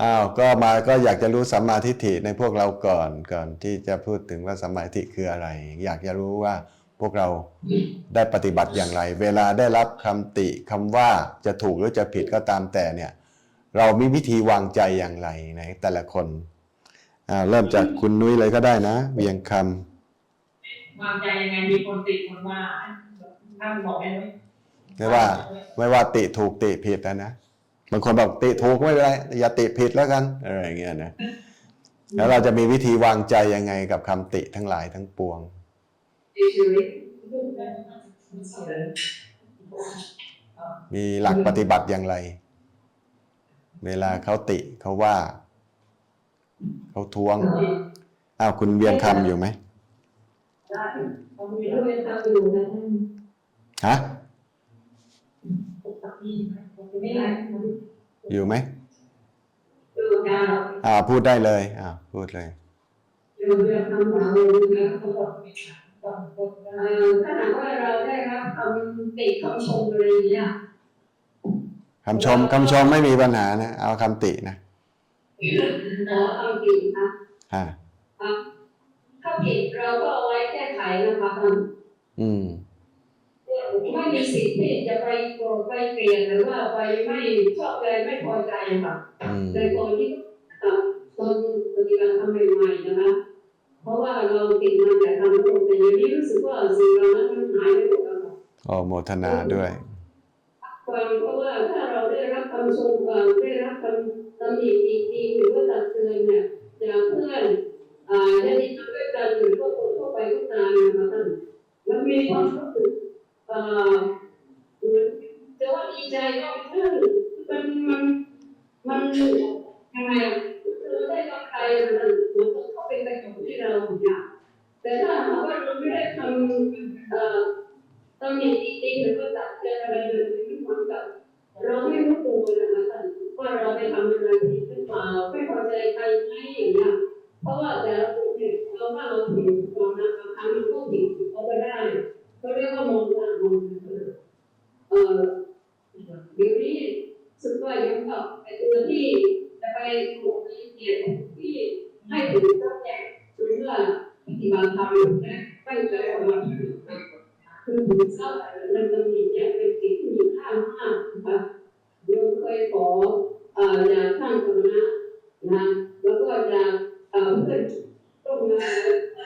อ้าวก็มาก็อยากจะรู้สัมมาทิฏฐิในพวกเราก่อนก่อนที่จะพูดถึงว่าสัมมาทิฏฐิคืออะไร อยากจะรู้ว่าพวกเราได้ปฏิบัติอย่างไร เวลาได้รับคำติคำว่าจะถูกหรือจะผิดก็ตามแต่เนี่ย เรามีวิธีวางใจอย่างไรในแต่ละคนอ่าเริ่มจากคุณนุ้ยเลยก็ได้นะ เวียงคำวางใจยังไงมีคนติดคนว่าถ้าบอกได้ไหมไม่ว่า ไม่ว่าติถูกติผิดนะนะ บางคนบอกติถูกไม่เป็นไรอย่าติผิดแล้วกันอะไรอย่างเงี้ยนะแล้วเราจะมีวิธีวางใจยังไงกับคำติทั้งหลายทั้งปวงชีวิตมีหลักปฏิบัติอย่างไร เวลาเขาติเขาว่า เขาท้วง อ้าวคุณเวียงคำอยู่ไหมเขามีเรื่องทำอยู่นะฮะไม่ไร อยู่ไหมดูดาวอ่าพูดได้เลยอ่าพูดเลยดูเรื่องทำหาเรื่องเขาบอกถ้าหากว่าเราได้รับคำติคำชมอะไรอย่างเงี้ยคำชมคำชมไม่มีปัญหานะ เอาคำตินะขอคำตินะฮะข้าผิดเราก็เอาไว้แก้ไขนะคะท่านอืม ไม่มีสิทธิ์ที่จะไปโกรธไปเกลียดหรือว่าไปไม่ชอบใจไม่พอใจค่ะอืมในตอนที่ตอนปฏิบัติธรรมใหม่ๆนะคะเพราะว่าเราติดมาแต่ทำโลกแต่อย่างนี้รู้สึกว่าสิ่งเหล่านั้นมันหายไปหมดแล้วค่ะโอโมทนาด้วย เออเดี๋ยวนี้สุดว่ายังกับไอ้ตัวที่จะไปโกรธไปเกียดที่ให้ถึงต้องแยกหรือว่าปฏิบัติธรรมนะตั้งใจออกมา คือถึงเศร้ามันจะมีเนี่ยเป็นสิ่งที่มีค่ามากนะคะโยมเคยขอเอ่ออยากท่านกรณะนะแล้วก็อยากเอ่อเพื่อนร่วมงานได้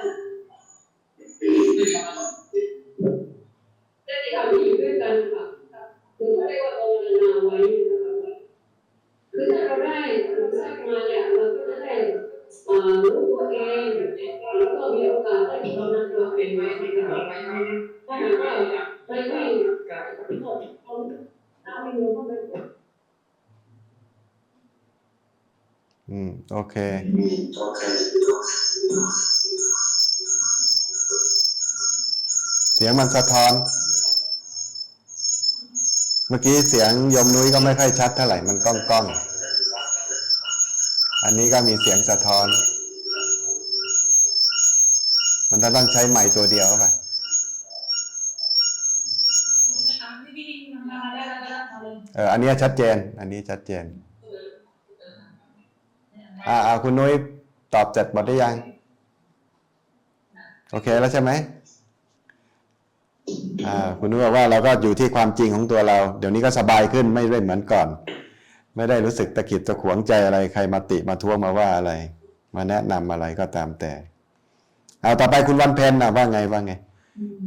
ที่ทำที่อยู่ด้วยกันค่ะคือเขาเรียกว่าภาวนาไว้นะคะคือถ้าเราได้เราสร้างมาเนี่ยเราก็จะได้เอ่อรู้ตัวเองแล้วก็มีโอกาสได้ภาวนาตัวเองไว้ในการไว้ให้ ถ้าหากว่าไปไม่เอาไม่รู้ว่ามัน อืมโอเค เสียงมันสะท้อน เมื่อกี้เสียงยมนุ้ยก็ไม่ค่อยชัดเท่าไหร่ มันก้องก้อง อันนี้ก็มีเสียงสะท้อน มันต้องใช้ไมค์ตัวเดียวป่ะเออ อันนี้ชัดเจน อันนี้ชัดเจน อ่าอ่าคุณนุ้ยตอบเสร็จหมดได้ยัง โอเคแล้วใช่ไหมอ่าคุณนุ้ยบอกว่าเราก็อยู่ที่ความจริงของตัวเรา เดี๋ยวนี้ก็สบายขึ้นไม่ได้เหมือนก่อน ไม่ได้รู้สึกตะกิดตะขวงใจอะไรใครมาติมาท้วงมาว่าอะไร มาแนะนำอะไรก็ตามแต่ เอาต่อไปคุณวันเพ็ญนะว่าไงว่าไง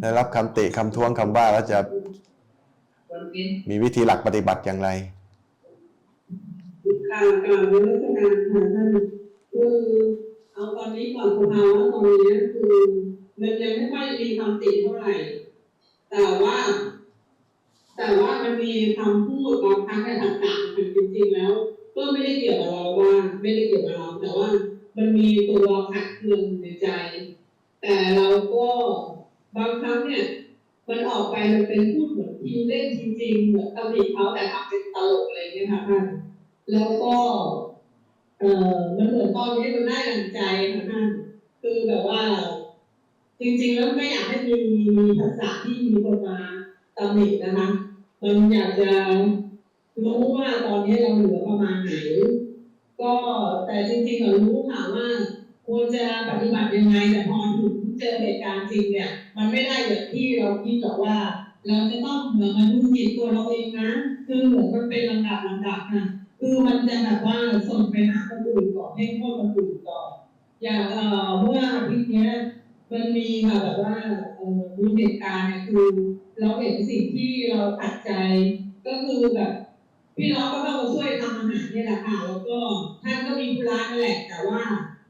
ได้รับคำติคำท้วงคำว่าแล้วจะมีวิธีหลักปฏิบัติอย่างไร กล่าวกล่าวในลักษณะค่ะท่านคือเอาตอนนี้ก่อนสภาวะตอนนี้คือมันยังไม่ค่อยมีคำติเท่าไหร่ แต่ว่า แต่ว่ามันมีคำพูดบางครั้งในต่างๆจริงๆแล้ว ก็ไม่ได้เกี่ยวกับเราว่าไม่ได้เกี่ยวกับเราแต่ว่ามันมีตัวขัดเคืองในใจ แต่เราก็บางครั้งเนี่ยมันออกไปมันเป็นพูดเหมือนทีเล่นจริงๆเหมือนตำหนิเขาแต่ทำเป็นตลกอะไรเงี้ยค่ะท่าน แล้วก็เออมันเหมือนตอนนี้มันได้ดังใจค่ะท่นคือแบบว่า จริงๆแล้วไม่อยากให้มีมีภาษาที่มีคนมาตำหนินะคะมันอยากจะรู้ว่าตอนนี้เราเหลือประมาณไหน ก็แต่จริงๆเรารู้ค่ะว่าควรจะปฏิบัติยังไงแต่พอถึงเจอเหตุการณ์จริงเนี่ย มันไม่ได้อย่างที่เราคิดหรอกว่า เราจะต้องเหมือนมาดูจิตตัวเราเองนะ คือเหมือนมันเป็นลำดับลำดับนะ คือมันจะแบบว่าส่งไปหาคนอื่นก่อนให้โทษคนอื่นก่อนอย่างเอ่อเมื่ออาทิตย์เนี้ยมันมีค่ะแบบว่าเอ่อมีเหตุการณ์เนี่ยคือเราเห็นสิ่งที่เราตัดใจ ก็คือแบบพี่น้องก็เข้ามาช่วยทำอาหารเนี่ยแหละค่ะแล้วก็ท่านก็มีธุระนั่นแหละแต่ว่า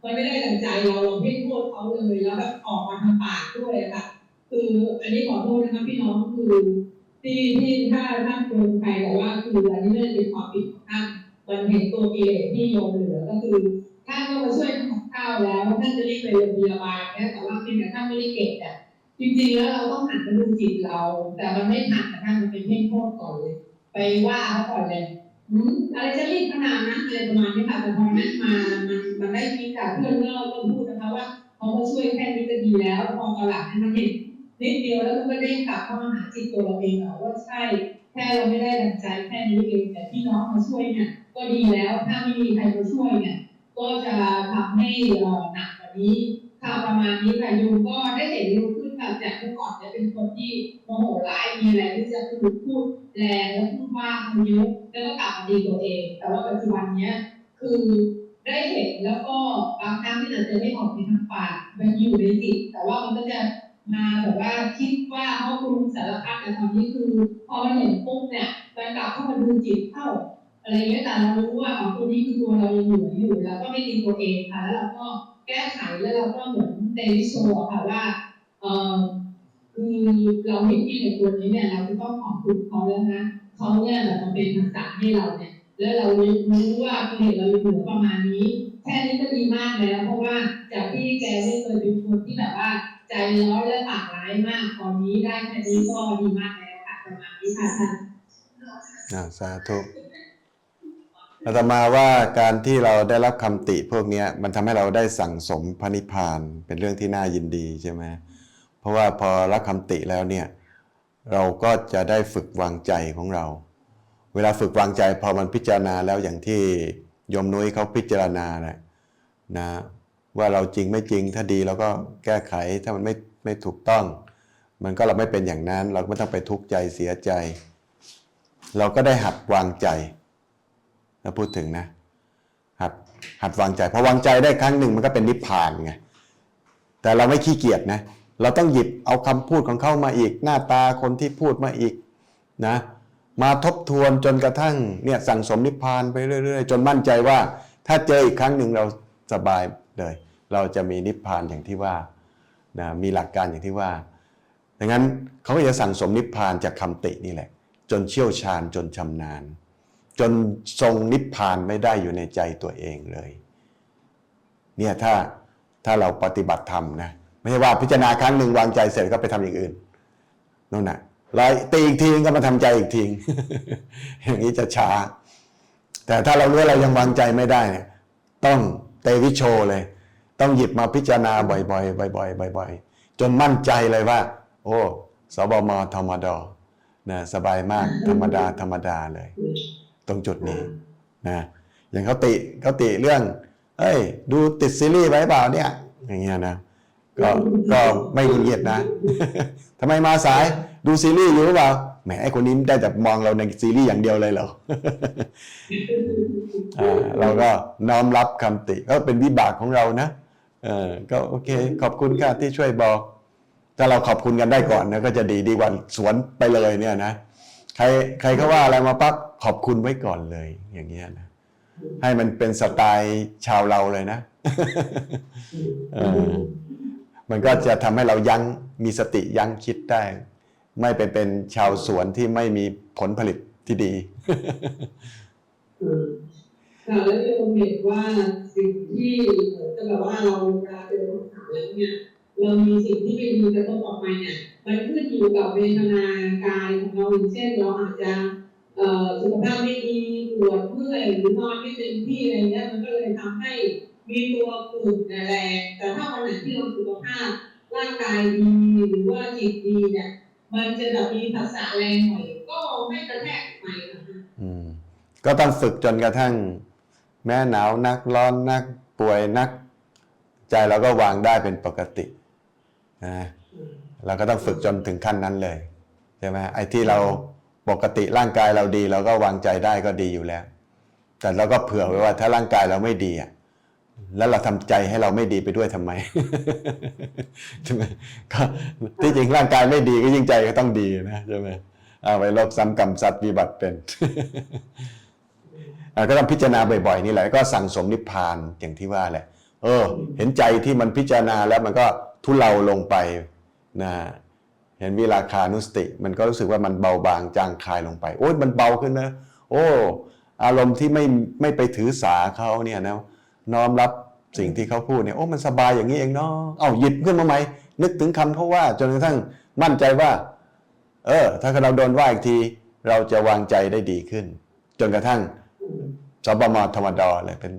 มันไม่ได้ดังใจเราเราไม่โทษเขาเลยแล้วแบบออกมาทางปากด้วยอะค่ะคืออันนี้ขอโทษนะคะพี่น้องคือที่ที่ถ้าท่านเป็นใครแต่ว่าคืออันนี้ไม่ได้เป็นความผิดของท่าน เห็นตัวกิเลสที่โยมเหลือก็คือท่านก็มาช่วยทำข้าวแล้วท่านจะรีบไปโรงพยาบาลนี่ยแต่ว่าเพียงแต่ท่านไม่ได้เก็บอะจริงๆแล้วเราต้องหันมาดูจิตเรา แต่มันไม่หันนะท่านมันเป็นเพ่งโทษก่อนเลย ไปว่าเขาก่อนเลยอืมอะไรจะรีบขนาดนั้นอะไรประมาณนี้ค่ะแต่พอนั้นมามันมันได้คิดจากเพื่อนเล่าก็พูดนะคะว่าเขามาช่วยแค่นี้ก็ดีแล้วพอตอนหลังเนี่ยมันเห็นนิดเดียวแล้วมันก็เด้กลับเข้ามาหาจิตตัวเราเองอว่าใช่ แค่เราไม่ได้ดังใจแค่นี้เองแต่พี่น้องมาช่วยเนี่ยก็ดีแล้ว ถ้าไม่มีใครมาช่วยเนี่ย ก็จะทำให้หนักกว่านี้ค่ะประมาณนี้ค่ะยมก็ได้เห็นเร็วขึ้นค่ะจากเมื่อก่อนเนี่ยเป็นคนที่โมโหร้ายมีอะไรที่จะพูดพูดแรงแล้วพูดว่าคนเยอะแล้วก็กลับมาดีตัวเอง แต่ว่าปัจจุบันเนี้ยคือได้เห็นแล้วก็บางครั้งที่อาจจะไม่ออกในทางปากมันอยู่ในจิตแต่ว่ามันก็จะ มาแบบว่าคิดว่าเขาปรุงสารพัดแต่ตอนนี้คือพอมันเห็นปุ๊บเนี่ยมันกลับเข้ามาดูจิตเข้าอะไรเงี้ยแต่เรารู้ว่าอ๋อตัวนี้คือตัวเรายังอยู่อยู่แล้วก็ไม่ดีตัวเองค่ะ แล้วเราก็แก้ไขแล้วเราก็เหมือนเตลิโชค่ะว่าเออคือเราเห็นที่ในตัวนี้เนี่ยเราจะต้องขอบคุณเขาแล้วนะเขาเนี่ยแบบมาเป็นทักษะให้เราเนี่ยแล้วเรารู้ว่ากิเลสเราเหลือประมาณนี้ แค่นี้ก็ดีมากแล้วเพราะว่าจากที่แกไม่เคยเป็นคนที่แบบว่า ใจร้อนและปากร้ายมากตอนนี้ได้แค่นี้ก็ดีมากแล้วค่ะประมาณนี้ค่ะท่านอ่าสาธุอาตมาว่าการที่เราได้รับคำติพวกนี้มันทำให้เราได้สั่งสมพระนิพพานเป็นเรื่องที่น่ายินดีใช่ไหมเพราะว่าพอรับคำติแล้วเนี่ยเราก็จะได้ฝึกวางใจของเรา เวลาฝึกวางใจพอมันพิจารณาแล้วอย่างที่ยมนุ้ยเขาพิจารณานะนะ ว่าเราจริงไม่จริงถ้าดีเราก็แก้ไขถ้ามันไม่ไม่ถูกต้อง มันก็เราไม่เป็นอย่างนั้น เราไม่ต้องไปทุกข์ใจเสียใจ เราก็ได้หัดวางใจถ้าพูดถึงนะ หัดหัดวางใจพอวางใจได้ครั้งหนึ่งมันก็เป็นนิพพานไงแต่เราไม่ขี้เกียจนะ เราต้องหยิบเอาคำพูดของเขามาอีก หน้าตาคนที่พูดมาอีกนะมาทบทวนจนกระทั่งเนี่ยสั่งสมนิพพานไปเรื่อย ๆ จนมั่นใจว่า ถ้าเจออีกครั้งหนึ่งเรา สบายเลย เราจะมีนิพพานอย่างที่ว่านะมีหลักการอย่างที่ว่าดังนั้นเขาก็จะสั่งสมนิพพานจากคำตินี่แหละ จนเชี่ยวชาญจนชำนาญ จนทรงนิพพานไม่ได้อยู่ในใจตัวเองเลยเนี่ยถ้าถ้าเราปฏิบัติธรรมนะไม่ใช่ว่าพิจารณาครั้งหนึ่งวางใจเสร็จก็ไปทำอย่างอื่นนั่นน่ะแล้วตีอีกทีก็มาทำใจอีกทีอย่างนี้จะช้า แต่ถ้าเรารู้เรายังวางใจไม่ได้เนี่ยต้อง เตวิโชเลย ต้องหยิบมาพิจารณาบ่อยๆบ่อยๆบ่อยๆ จนมั่นใจเลยว่า โอ้สบมธรรมดานะสบายมากธรรมดาธรรมดาเลย ตรงจุดนี้นะอย่างเขาติเขาติเรื่อง เอ้ย ดูติดซีรีส์ไว้เปล่าเนี่ย อย่างเงี้ยนะก็ก็ไม่หงุดหงิดนะทำไมมาสายดูซีรีส์อยู่หรือเปล่า แหมไอคนนี้ได้แต่มองเราในซีรีส์อย่างเดียวเลยเหรออ่าเราก็น้อมรับคำติก็เป็นวิบากของเรานะเออก็โอเค ขอบคุณค่ะที่ช่วยบอก ถ้าเราขอบคุณกันได้ก่อนนะก็จะดีดีกว่าสวนไปเลยเนี่ยนะใครใครเขาว่าอะไรมาปั๊บขอบคุณไว้ก่อนเลย อย่างเงี้ยนะให้มันเป็นสไตล์ชาวเราเลยนะเออมันก็จะทำให้เรายั้งมีสติยั้งคิดได้ ไม่ไปเป็นชาวสวนที่ไม่มีผลผลิตที่ดีค่ะแล้วโยมเห็นว่าสิ่งที่เหมือนกับแบบว่าเราเวลาเจอปัญหาแล้วเนี่ยเรามีสิ่งที่ไม่ดีกระทบออกมาเนี่ยมันขึ้นอยู่กับเวทนากายของเราอย่างเช่นเราอาจจะสุขภาพไม่ดีปวดเมื่อยหรือนอนไม่เต็มที่อะไรเงี้ยมันก็เลยทำให้มีตัวกลุ่มแรงแต่ถ้าวันไหนที่เราสุขภาพร่างกายดีหรือว่าจิตดีเนี่ย มันจะแบบมีภาษาแรงหน่อยก็ไม่กระแทกไปนะคะอืม ก็ต้องฝึกจนกระทั่ง แม้หนาวนักร้อนนักป่วยนัก ใจเราก็วางได้เป็นปกตินะเราก็ต้องฝึกจนถึงขั้นนั้นเลยใช่ไหมไอ้ที่เราปกติร่างกายเราดี เราก็วางใจได้ก็ดีอยู่แล้ว แต่เราก็เผื่อไว้ว่าถ้าร่างกายเราไม่ดีอะ แล้วเราทำใจให้เราไม่ดีไปด้วยทำไมใช่ไหมก็ที่จริงร่างกายไม่ดีก็ยิ่งใจก็ต้องดีนะใช่ไหมเอาไปลบซ้ำกรรมสัตว์วิบัติเป็นก็ต้องพิจารณาบ่อยๆนี่แหละก็สั่งสมนิพพานอย่างที่ว่าแหละ เออ เห็นใจที่มันพิจารณาแล้วมันก็ทุเลาลงไปนะเห็นวิราคานุสติ มันก็รู้สึกว่ามันเบาบางจางคลายลงไป โอ้ยมันเบาขึ้นนะ โอ้ อารมณ์ที่ไม่ไม่ไปถือสาเขาเนี่ยนะ น้อมรับสิ่งที่เขาพูดเนี่ยโอ้มันสบายอย่างนี้เองเนาะเอ้าหยิบขึ้นมาใหม่นึกถึงคำเขาว่าจนกระทั่งมั่นใจว่า เออ ถ้าเราโดนว่าอีกที เราจะวางใจได้ดีขึ้น จนกระทั่งสบมธรรมดาเลยเป็น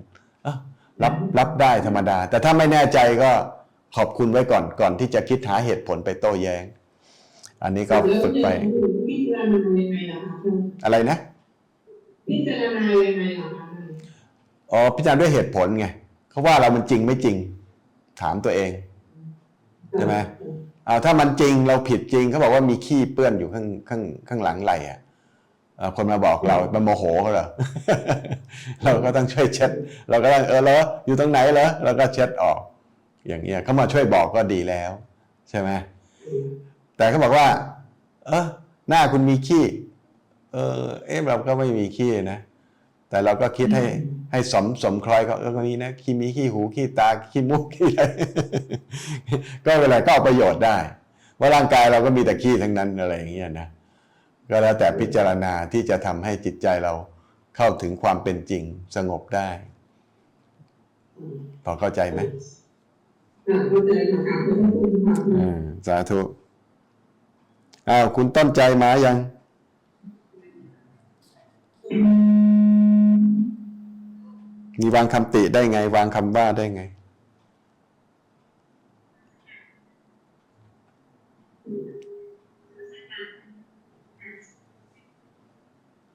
อะรับรับได้ธรรมดา แต่ถ้าไม่แน่ใจก็ขอบคุณไว้ก่อนก่อนที่จะคิดหาเหตุผลไปโต้แย้ง อันนี้ก็ฝึกไปพิจารณายังไงล่ะคะคุณอะไรนะพิจารณายังไงล่ะคะ อ๋อพิจารณาด้วยเหตุผลไงเขาว่าเรามันจริงไม่จริง ถามตัวเองใช่ไหมเอาถ้ามันจริงเราผิดจริงเขาบอกว่ามีขี้เปื้อนอยู่ข้างข้างข้างหลังไหล่อะเอ่อคนมาบอกเรามันโมโหเขาเหรอเราก็ต้องช่วยเช็ด เราก็ต้องเออเหรออยู่ตรงไหนเหรอเราก็เช็ดออก อย่างเงี้ยเขามาช่วยบอกก็ดีแล้ว ใช่ไหมแต่เขาบอกว่า เออหน้าคุณมีขี้ เออ เอ๊ะเราก็ไม่มีขี้นะ แต่เราก็คิดให้ให้สมสมคล้อยเขาเออก็มีนะขี้มีขี้หูขี้ตาขี้มุกขี้อะไรก็เวลาก็เอาประโยชน์ได้ว่าร่างกายเราก็มีแต่ขี้ทั้งนั้นอะไรอย่างเงี้ยนะก็แล้วแต่พิจารณาที่จะทำให้จิตใจเราเข้าถึงความเป็นจริงสงบได้พอเข้าใจไหมอ่าเข้าใจค่ะขอบคุณค่ะอืมสาธุอ้าวคุณต้นใจมายัง มีวางคำติได้ไง วางคำว่าได้ไง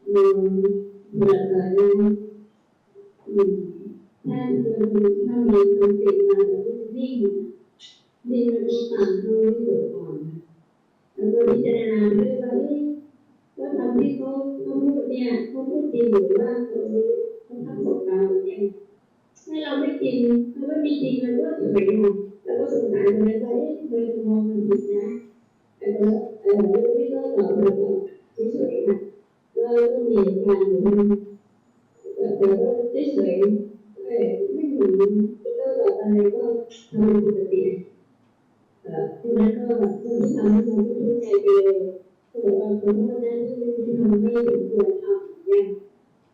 อืมเบื่อเลยอืมถ้ามันถ้ามีความติดมาแบบนิ่งนิ่งแล้วก็ตา มเขาไม่เกิดก่อนแล้วก็พิจารณาด้วยว่าเอ๊ะว่าคำที่เขาเขาพูดเนี่ยเขาพูดจริงหรือว่าเขาเขาทำกับเราเนี่ยให้เราไม่จริงถ้าไม่มีจริงเราก็เฉยนะแล้วก็สงสัยทำไมว่เอ๊ะทำไมคุณมองมันผิดนะแต่ก็เออไม่ก็ตอบเราก็เฉยๆนะเราต้องมีการอยู่แต่แต่ว่าเฉยๆไม่เหมือนก็แบบอะไรก็ทำเป็นปกติเอ่อทีนั้นก็แบบไม่ทำให้เราไม่รู้ใจไปเลยก็บอกว่าคนพวกนั้นที่ทำไม่ควรทำเนี่ย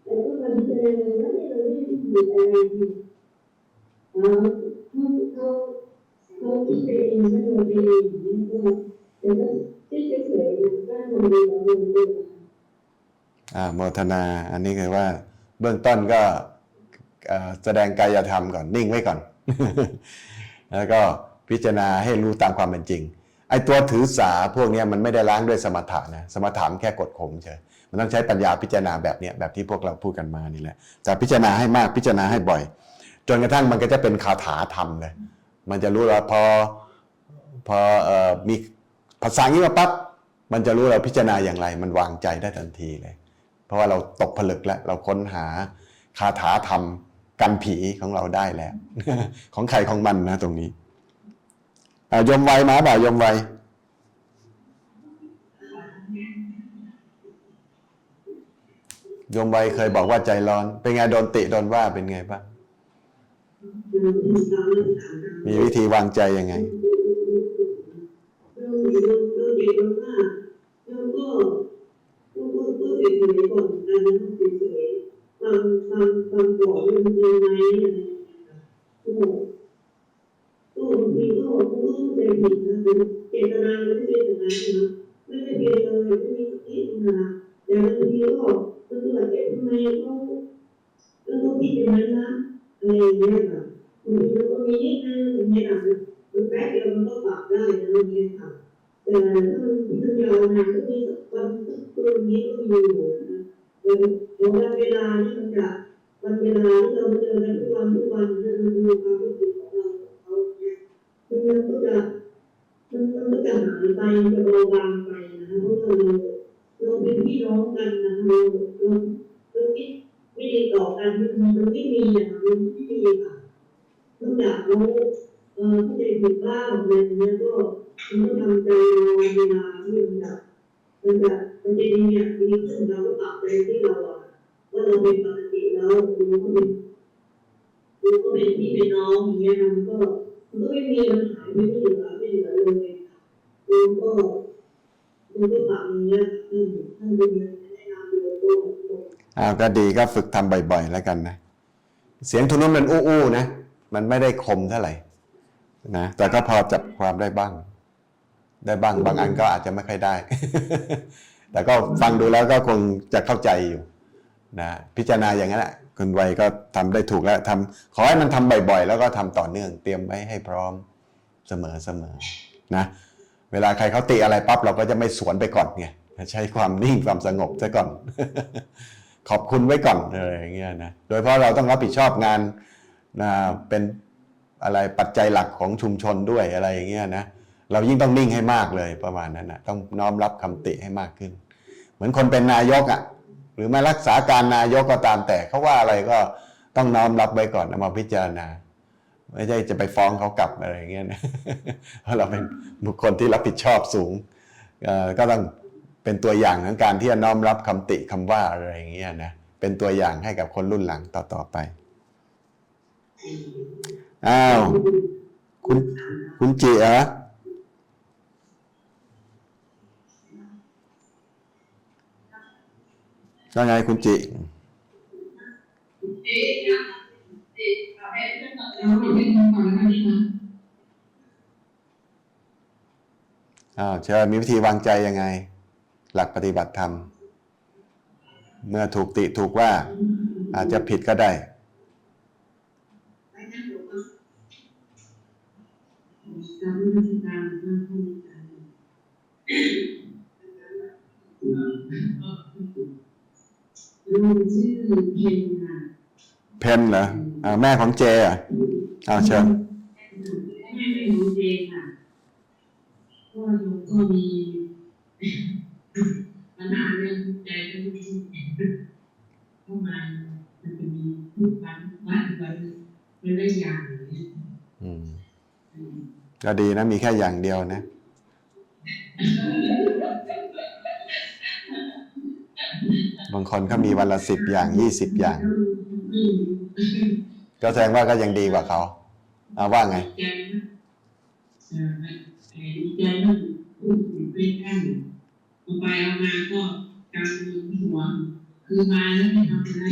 แต่ก็มาพิจารณาว่าเนี่ยเราไม่ ได้ผิดอะไรผิดเออเขาเขาเขาคิดไปเองไม่โดนไปเองอย่างนี้ก็แต่ก็เฉยๆนะก็ทำดีกับมันดีอ่าโมทนา อันนี้คือว่า เบื้องต้นก็แสดงกายธรรมก่อนนิ่งไว้ก่อน แล้วก็พิจารณาให้รู้ตามความเป็นจริง ไอ้ตัวถือสาพวกนี้มันไม่ได้ล้างด้วยสมถะนะสมถะมันแค่กดข่มเฉยมันต้องใช้ปัญญาพิจารณาแบบนี้แบบที่พวกเราพูดกันมานี่แหละแต่พิจารณาให้มากพิจารณาให้บ่อย จนกระทั่งมันก็จะเป็นคาถาธรรมเลยมันจะรู้แล้วพอพออมีภาษางนี้มาปั๊บมันจะรู้เราพิจารณาอย่างไร มันวางใจได้ทันทีเลย เพราะว่าเราตกผลึกแล้วเราค้นหาคาถาธรรมกันผีของเราได้แล้ว ของใครของมันนะตรงนี้ ยมไวมาบ่ายมไวยมไวเคยบอกว่าใจร้อน เป็นไงโดนติโดนว่าเป็นไงบ้าง มีวิธีวางใจยังไงเราเราเราเด็กเราว่าเราก็ก็ก็ก็เฉยๆก่อนนะเฉยๆฟังฟังฟังก่อนมันยังไงอะไรอย่างเงี้ยก็ก็บางทีก็ก็เข้าใจผิดนะ เจตนาไม่ใช่เจตนานะไม่ได้เพียเลยไม่มีสตินะแต่บางทีก็มันก็แบบเอ๊ะทำไมเขาแล้วเขาคิดอย่างนั้นนะอะไรอย่างเงี้ย มีอะมันไม่มีค่ะนอกจากเขาเอ่อเขาจะผิดบ้างอะไรอย่างเงี้ยก็มันก็ทำใจรอเวลาที่มันจะมันจะมันจะดีเนี่ยดีขึ้นเราก็ปรับใจที่เราอะว่าเราเป็นปกติแล้วเราก็เป็นเราก็เป็นพี่เป็นน้องอย่างเงี้ยมันก็มันก็ไม่มีมันหาไม่เหลือไม่เหลือเลยเราก็เราก็ปรับอย่างเงี้ยท่านท่านดูแลแนะนำดูก็ก็อ้าก็ดีก็ฝึกทำบ่อยๆแล้วกันนะ เสียงทุนนั้นมันอู้ๆนะ มันไม่ได้คมเท่าไหร่นะ แต่ก็พอจับความได้บ้าง ได้บ้าง บางอันก็อาจจะไม่ค่อยได้ แต่ก็ฟังดูแล้วก็คงจะเข้าใจอยู่นะพิจารณาอย่างนั้นแหละคุณวัยก็ทำได้ถูกแล้วทำขอให้มันทำบ่อยๆ แล้วก็ทำต่อเนื่อง เตรียมไว้ให้พร้อมเสมอๆนะเวลาใครเขาติอะไรปั๊บเราก็จะไม่สวนไปก่อนไงใช้ความนิ่งความสงบซะก่อน ขอบคุณไว้ก่อนอะไรอย่างเงี้ยนะโดยเพราะเราต้องรับผิดชอบงานนะเป็นอะไรปัจจัยหลักของชุมชนด้วยอะไรอย่างเงี้ยนะเรายิ่งต้องนิ่งให้มากเลยประมาณนั้นนะต้องน้อมรับคำติให้มากขึ้น เหมือนคนเป็นนายกอะ่ะหรือมารักษาการนายกก็ตามแต่เขาว่าอะไรก็ต้องน้อมรับไว้ก่อนเอามาพิจารณา ไม่ใช่จะไปฟ้องเขากลับอะไรอย่างเงี้ยนะเพราะเราเป็นบุคคลที่รับผิดชอบสูงก็ต้อง เป็นตัวอย่างของการที่จะน้อมรับคำติคำว่าอะไรอย่างเงี้ยนะเป็นตัวอย่างให้กับคนรุ่นหลังต่อๆไปอ้าวคุณคุณจิเหรอว่าไงคุณจิเอ๊ะนะเอ๊ะเอาวเพื่อนก่อนแล้วกันนี่นะอ้าวเชิญมีวิธีวางใจยังไง หลักปฏิบัติธรรม เมื่อถูกติถูกว่าอาจจะผิดก็ได้ เพนเหรออแม่ของเจอะอ้าเชิญไม่ไม่รู้เองค่ะก็ยก็มี ปัญหาเรื่องใจเรื่องที่เข้ามามันจะมีทุกวันวันวันเป็นเรื่องอย่างอืมก็ดีนะมีแค่อย่างเดียวนะบางคนเขามีวันละสิบอย่างยี่สิบอย่างอืมก็แสดงว่าก็ยังดีกว่าเขาเอาว่าไงใจนะเออไอ้ดีใจเรื่องพูดถึง เป็นกันเอาไปเอามาก็กำมือหัวคือมาแล้วไม่ทำอะไร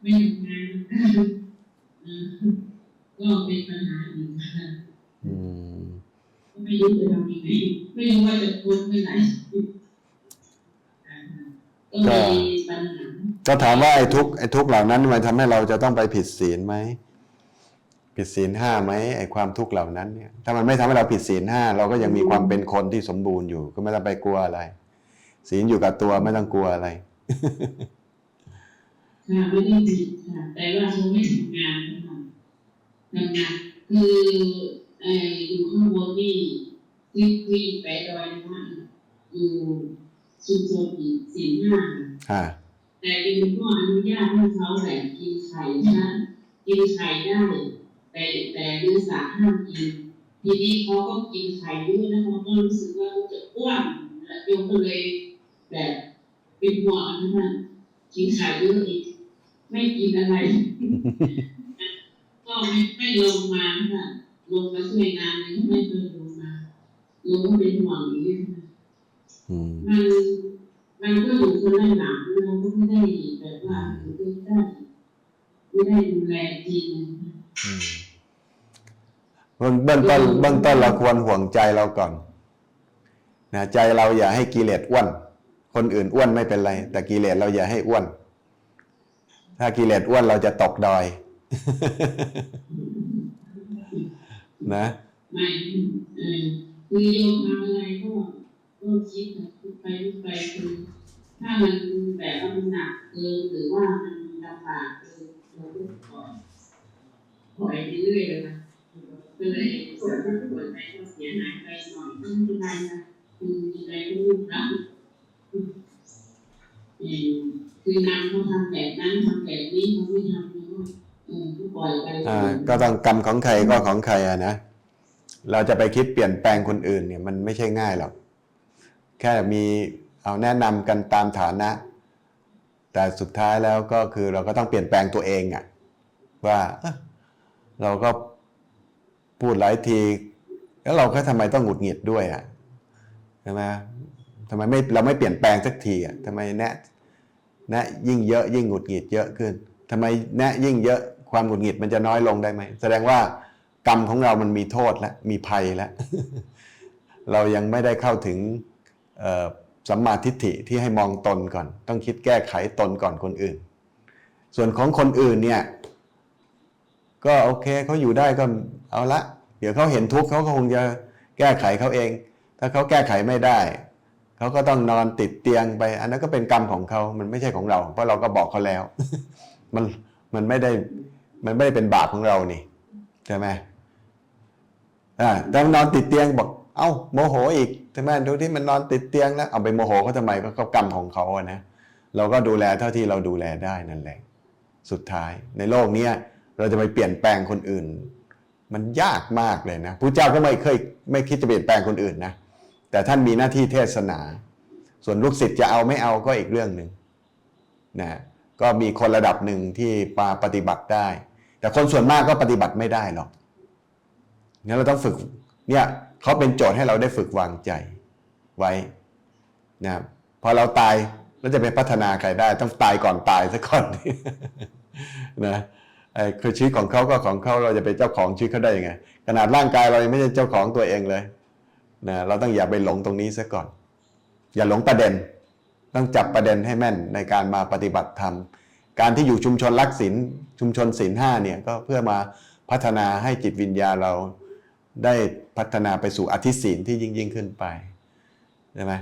ไม่ทำงานเออก็เป็นปัญหาอีกค่ะอืมก็ไม่รู้จะทำยังไงไม่รู้ว่าจะพ้นไปไหนก็มีปัญหาก็ถามว่าไอ้ทุกข์ไอ้ทุกข์เหล่านั้นมันทำให้เราจะต้องไปผิดศีลไหม ผิดศีลห้าไหมไอ้ความทุกข์เหล่านั้นเนี่ยถ้ามันไม่ทำให้เราผิดศีลห้าเราก็ยังมีความเป็นคนที่สมบูรณ์อยู่ ก็ไม่ต้องไปกลัวอะไร ศีลอยู่กับตัวไม่ต้องกลัวอะไรค่ะไม่ได้ผิดค่ะแต่ว่าเขาไม่ทำงานค่ะทำงานคือเอ่ออยู่ข้างบนนี่ที่ที่ไปดอยนะคะอยู่ชุมชนอีกสี่ห้าอ่าแต่ดินก็อนุญาตให้เขาแบ่งกินไข่นะกินไข่ได้ แต่แต่เนื้อสัตว์ห้ามกิน ทีนี้เขาก็กินไข่เยอะแล้วเขาก็รู้สึกว่าเขาจะอ้วนและโยมก็เลยแบบเป็นห่วงนะคะกินไข่เยอะอีกไม่กินอะไรก็ไม่ไม่ลงมาค่ะลงมาช่วยงานเลยไม่เคยลงมาโยมก็เป็นห่วงอย่างนี้ค่ะอืมมันมันก็อยู่คนละหนังเราก็ไม่ได้แบบว่าไม่ได้ไม่ได้ดูแลจริงอืม เบื้องเบื้องต้นเบื้องต้นเราควรห่วงใจเราก่อนนะใจเราอย่าให้กิเลสอ้วน คนอื่นอ้วนไม่เป็นไร แต่กิเลสเราอย่าให้อ้วน ถ้ากิเลสอ้วนเราจะตกดอย นะไม่เออคือโยมทำอะไรก็ก็คิดแบบคิดไปคิดไปคือถ้ามันแบบว่ามันหนักเกินหรือว่ามันลำบากเกินเราก็ปล่อยปล่อยไปเรื่อยเลยนะ ก็เลยส่วนที่ปล่อยไปก็เสียหายไปหน่อยก็ไม่เป็นไรนะคืออะไรก็รู้นะอืมคือนางเขาทำแบบนั้นทำแบบนี้เขาไม่ทำแล้วก็ปล่อยไปก็ต้องกรรมของใครก็ของใครอะนะเราจะไปคิดเปลี่ยนแปลงคนอื่นเนี่ยมันไม่ใช่ง่ายหรอก แค่มีเอาแนะนำกันตามฐานะ แต่สุดท้ายแล้วก็คือเราก็ต้องเปลี่ยนแปลงตัวเองอะว่าเราก็ พูดหลายที แล้วเราก็ทำไมต้องหงุดหงิดด้วยอะใช่ไหมทำไมไม่เราไม่เปลี่ยนแปลงสักทีอะทำไมแนะแนะยิ่งเยอะยิ่งหงุดหงิดเยอะขึ้นทำไมแนะยิ่งเยอะความหงุดหงิดมันจะน้อยลงได้ไหมแสดงว่ากรรมของเรามันมีโทษแล้วมีภัยแล้ว เรายังไม่ได้เข้าถึงสัมมาทิฏฐิที่ให้มองตนก่อน ต้องคิดแก้ไขตนก่อนคนอื่น ส่วนของคนอื่นเนี่ย ก็โอเคเขาอยู่ได้ก็เอาละ เดี๋ยวเขาเห็นทุกข์เขาก็คงจะแก้ไขเขาเอง ถ้าเขาแก้ไขไม่ได้เขาก็ต้องนอนติดเตียงไป อันนั้นก็เป็นกรรมของเขามันไม่ใช่ของเรา เพราะเราก็บอกเขาแล้ว มันมันไม่ได้มันไม่ได้เป็นบาปของเรานี่ใช่ไหมอ่าแต่นอนติดเตียงบอก เอ้าโมโหอีกใช่ไหมดูที่มันนอนติดเตียงแล้วเอาไปโมโหเขาทำไมก็ก็กรรมของเขาอะนะเราก็ดูแลเท่าที่เราดูแลได้นั่นแหละ สุดท้ายในโลกเนี้ย เราจะไปเปลี่ยนแปลงคนอื่น มันยากมากเลยนะพระเจ้าก็ไม่เคยไม่คิดจะเปลี่ยนแปลงคนอื่นนะแต่ท่านมีหน้าที่เทศนา ส่วนลูกศิษย์จะเอาไม่เอาก็อีกเรื่องหนึ่งนะก็มีคนระดับหนึ่งที่มาปฏิบัติได้ แต่คนส่วนมากก็ปฏิบัติไม่ได้หรอกงั้นเราต้องฝึกเนี่ยเขาเป็นโจทย์ให้เราได้ฝึกวางใจไว้นะพอเราตายแล้วจะไปพัฒนาใครได้ ต้องตายก่อนตายซะก่อนนะ คือชีวิตของเขาก็ของเขาเราจะเป็นเจ้าของชีวิตเขาได้ยังไง ขนาดร่างกายเรายังไม่ใช่เจ้าของตัวเองเลยนะเราต้องอย่าไปหลงตรงนี้ซะก่อน อย่าหลงประเด็น ต้องจับประเด็นให้แม่นในการมาปฏิบัติธรรม การที่อยู่ชุมชนรักศีลชุมชนศีลห้าเนี่ยก็เพื่อมาพัฒนาให้จิตวิญญาเราได้พัฒนาไปสู่อธิศีลที่ยิ่งยิ่งขึ้นไปใช่ไหม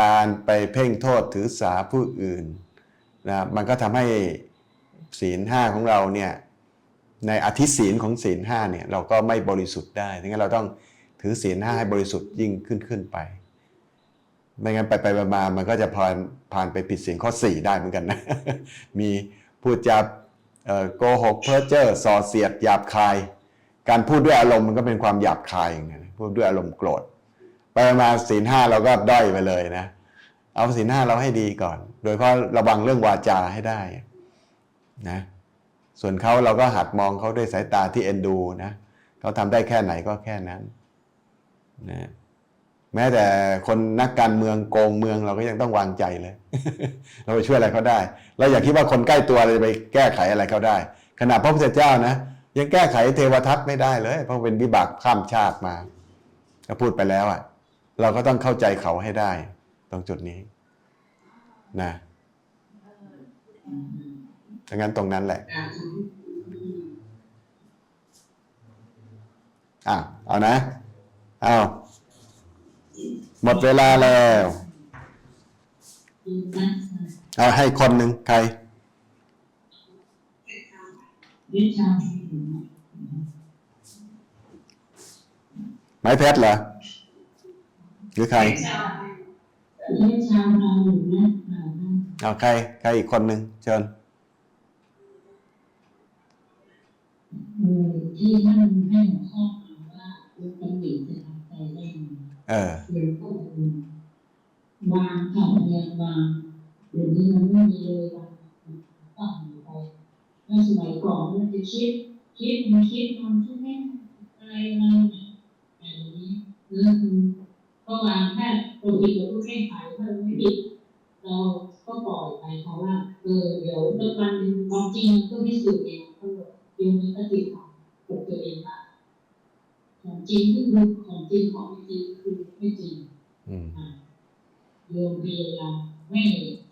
การไปเพ่งโทษถือสาผู้อื่นนะมันก็ทำให้ศีลห้าของเราเนี่ย ในอธิศีลของศีลห้าเนี่ยเราก็ไม่บริสุทธิ์ได้ดังนั้นเราต้องถือศีลห้าให้บริสุทธิ์ยิ่งขึ้นขึ้นไป ไม่งั้นไปไปๆมาๆมันก็จะผ่านผ่านไปผิดศีลข้อ 4 ได้เหมือนกันนะ มีพูดจาโกหกเพ้อเจ้อส่อเสียดหยาบคาย การพูดด้วยอารมณ์มันก็เป็นความหยาบคายอย่างเงี้ยพูดด้วยอารมณ์โกรธ ไปมาศีลห้าเราก็ด้อยไปเลยนะ เอาศีลห้าเราให้ดีก่อน โดยเฉพาะระวังเรื่องวาจาให้ได้นะ ส่วนเขาเราก็หัดมองเขาด้วยสายตาที่เอ็นดูนะเขาทำได้แค่ไหนก็แค่นั้นนะแม้แต่คนนักการเมืองโกงเมืองเราก็ยังต้องวางใจเลย เราไปช่วยอะไรเขาได้ เราอย่าคิดว่าคนใกล้ตัวเราจะไปแก้ไขอะไรเขาได้ขนาดพระพุทธเจ้านะ ยังแก้ไขเทวทัตไม่ได้เลย เพราะเป็นวิบากข้ามชาติมาก็พูดไปแล้วอะ เราก็ต้องเข้าใจเขาให้ได้ ตรงจุดนี้นะ ดังนั้นตรงนั้นแหละการทอะเอานะเอาหมดเวลาแล้วำนะเอาให้คนหนึ่งใครเรื่องชาวไม้เพชรเหรอหรือใครเรื่องชาวเราอยู่นะเรานะเอาใครใครอีกคนหนึ่งเชิญ ที่ท่านให้หัวข้อมาว่าเรื่องตำหนิจะทำใจได้ยังไงเออเดี๋ยวก็วางค่ะเรียนวางเดี๋ยวนี้มันไม่มีเลยวางตั้งไปแล้วสมัยก่อนมันจะคิด คิดมันคิดมันคิดไม่อะไรอะไรแต่เดี๋ยวนี้เรื่องก็วางแค่ตัวผิดเราก็แก้ไขถ้าเราไม่ผิดเราก็ปล่อยไปเพราะว่าเออเดี๋ยวเรื่องวันความจริงก็พิสูจน์เองก็โยมมีปฏิ บัติกับตัวเองว่าของจริงก็คือของจริงของไม่จริงคือไม่จริงอืมโยมพยายามไม่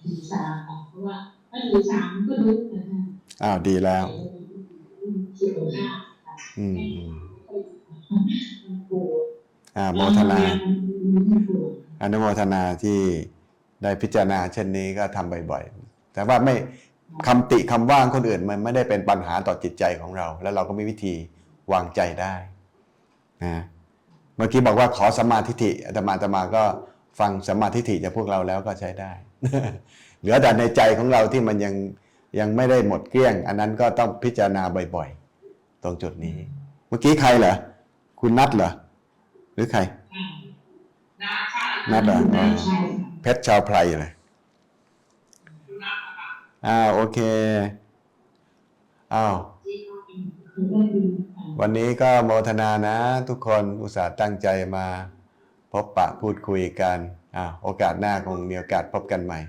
ถือสาค่ะเพราะว่าถ้าถือสามก็รู้นะคะอ้าวดีแล้วสุขภาพอืมอืมมันปวดอ่าโมทนามันปวดอนุโมทนาที่ได้พิจารณาเช่นนี้ก็ทำบ่อยๆ แต่ว่าไม่ คำติคำว่างคนอื่นมันไม่ได้เป็นปัญหาต่อจิตใจของเรา แล้วเราก็มีวิธีวางใจได้นะเมื่อกี้บอกว่าขอสมมาทิฏฐิอาตมาอาตมาก็ฟังสมมาทิฏฐิจากพวกเราแล้วก็ใช้ได้ เหลือแต่ในใจของเราที่มันยังยังไม่ได้หมดเกลี้ยง อันนั้นก็ต้องพิจารณาบ่อยๆ ตรงจุดนี้ เมื่อกี้ใครเหรอคุณนัทเหรอหรือใครนะค่ะนัทเหรออ๋อใช่เพชรชาวไพรเลยนะค่ะ อ้าวโอเคอ้าววันนี้ก็โมทนานะทุกคนอุตส่าห์ตั้งใจมา พบปะพูดคุยกันอ่าโอกาสหน้าคงมีโอกาสพบกันใหม่